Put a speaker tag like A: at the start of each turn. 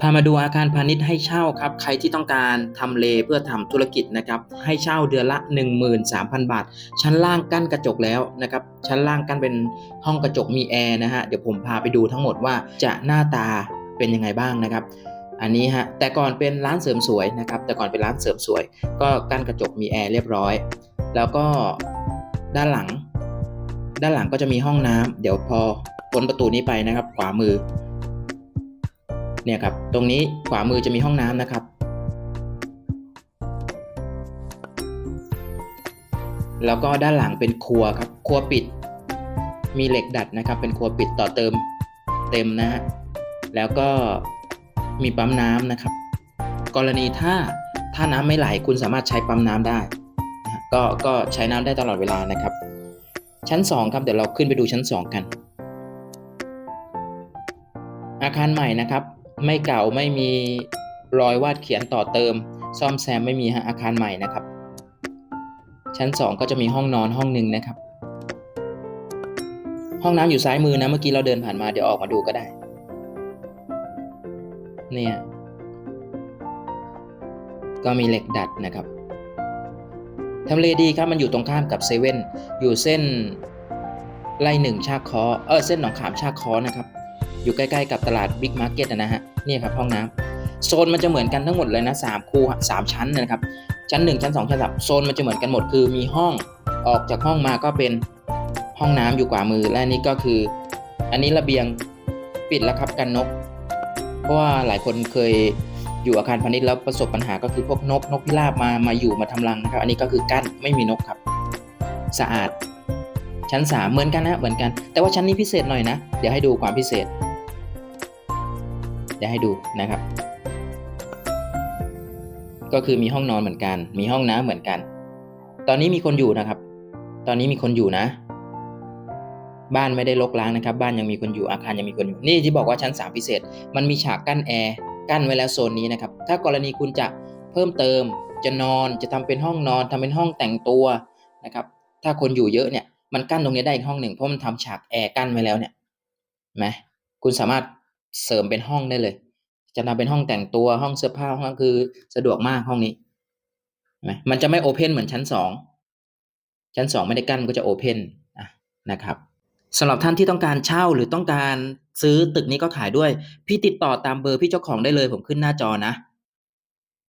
A: พามาดูอาคารพาณิชย์ให้เช่าครับ ใครที่ต้องการทำเลเพื่อทำธุรกิจนะครับ ให้เช่าเดือนละ 13,000 บาท ชั้นล่างกั้นกระจกแล้วนะครับ ชั้นล่างกั้นเป็นห้องกระจกมีแอร์นะฮะ เดี๋ยวผมพาไปดูทั้งหมดว่าจะหน้าตาเป็นยังไงบ้างนะครับ อันนี้ฮะ แต่ก่อนเป็นร้านเสริมสวยนะครับ แต่ก่อนเป็นร้านเสริมสวย ก็กั้นกระจกมีแอร์เรียบร้อย แล้วก็ด้านหลัง ด้านหลังก็จะมีห้องน้ำเดี๋ยวพอพ้นประตูนี้ไปนะครับ ขวามือ เนี่ยครับตรงนี้ขวามือจะมีห้องน้ำนะครับ แล้วก็ด้านหลังเป็นครัวครับครัวปิด มีเหล็กดัดนะครับ เป็นครัวปิดต่อเติมเต็มนะฮะแล้วก็มีปั๊มน้ำนะครับ กรณีถ้าถ้าน้ำไม่ไหลคุณสามารถใช้ปั๊มน้ำได้นะก็ก็ใช้น้ำได้ตลอดเวลานะครับ ชั้น 2 ครับเดี๋ยวเราขึ้นไปดูชั้น 2 กัน อาคารใหม่นะครับ ไม่เก่าไม่มีรอยวาดเขียนต่อเติม ซ่อมแซมไม่มีฮะอาคารใหม่นะครับ ชั้น 2 ก็จะมีห้องนอนห้องหนึ่งนะครับ ห้องน้ำอยู่ซ้ายมือนะเมื่อกี้เราเดินผ่านมาเดี๋ยวออกมาดูก็ได้ เนี่ย ก็มีเหล็กดัดนะครับทำเลดีครับมันอยู่ตรงข้ามกับเซเว่นอยู่เส้นไล่หนึ่งชาคอเออเส้นหนองขามชาคอนะครับ อยู่ใกล้ๆกับตลาดบิ๊กมาร์เก็ตนะฮะนี่ครับห้องน้ำโซนมันจะเหมือนกันทั้งหมดเลยนะสามคูสามชั้นนะครับชั้น 1 ชั้น 2 ชั้นสามโซนมันจะเหมือนกันหมดคือมีห้องออกจากห้องมาก็เป็นห้องน้ำอยู่ขวามือและนนี้ก็คือ อันนี้ระเบียงปิดแล้วครับกันนก เพราะว่าหลายคนเคยอยู่อาคารพาณิชย์แล้วประสบปัญหาก็คือพวกนกนกพิราบมามาอยู่มาทำรังนะครับ อันนี้ก็คือกั้นไม่มีนกครับ สะอาด ชั้น 3 เหมือนกันนะเหมือนกัน แต่ว่าชั้นนี้พิเศษหน่อยนะ เดี๋ยวให้ดูความพิเศษ เดี๋ยวให้ดูนะครับ ก็คือมีห้องนอนเหมือนกัน มีห้องน้ำเหมือนกัน ตอนนี้มีคนอยู่นะครับ ตอนนี้มีคนอยู่นะ บ้านไม่ได้ลกล้างนะครับ บ้านยังมีคนอยู่อาคารยังมีคนอยู่ นี่ที่บอกว่าชั้น 3 พิเศษ มันมีฉากกั้นแอร์กั้นไว้แล้วโซนนี้นะครับ ถ้ากรณีคุณจะเพิ่มเติม จะนอนจะทำเป็นห้องนอนทำเป็นห้องแต่งตัวนะครับ ถ้าคนอยู่เยอะเนี่ยมันกั้นตรงนี้ได้อีกห้องหนึ่งเพราะมันทำฉากแอร์กั้นไว้แล้วเนี่ยนไหมคุณสามารถเสริมเป็นห้องได้เลย จะทำเป็นห้องแต่งตัวห้องเสื้อผ้าห้องคือสะดวกมากห้องนี้มันจะไม่โอเพนเหมือนชั้นสองชั้นสองไม่ได้กั้นก็จะโอเพนนะครับสำหรับท่านที่ต้องการเช่าหรือต้องการซื้อตึกนี้ก็ขายด้วย พี่ติดต่อตามเบอร์พี่เจ้าของได้เลยผมขึ้นหน้าจอนะ